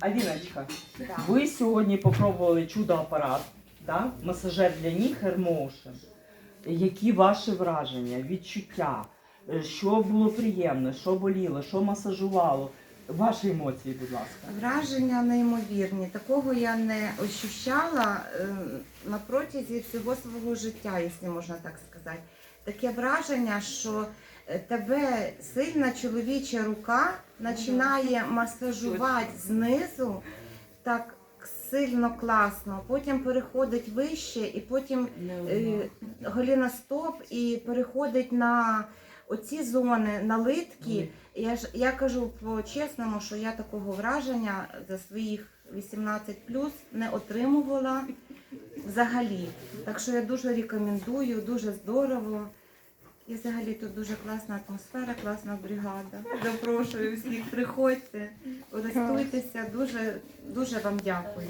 Аліночка, ви сьогодні попробували чудо-апарат, да? масажер для ніг Airmotion. Які ваші враження, відчуття? Що було приємно, що боліло, що масажувало? Ваші емоції, будь ласка. Враження неймовірні. Такого я не ощущала е, на протязі всього свого життя, якщо можна так сказати. Таке враження, що е, тебе сильна чоловіча рука починає масажувати знизу так сильно класно, потім переходить вище, і потім е, голіна стоп і переходить на оці зони, на литки. Я ж я кажу по-чесному, що я такого враження за своїх 18 плюс не отримувала взагалі. Так що я дуже рекомендую, дуже здорово. І взагалі тут дуже класна атмосфера, класна бригада. Запрошую всіх, приходьте, користуйтеся. Дуже, дуже вам дякую.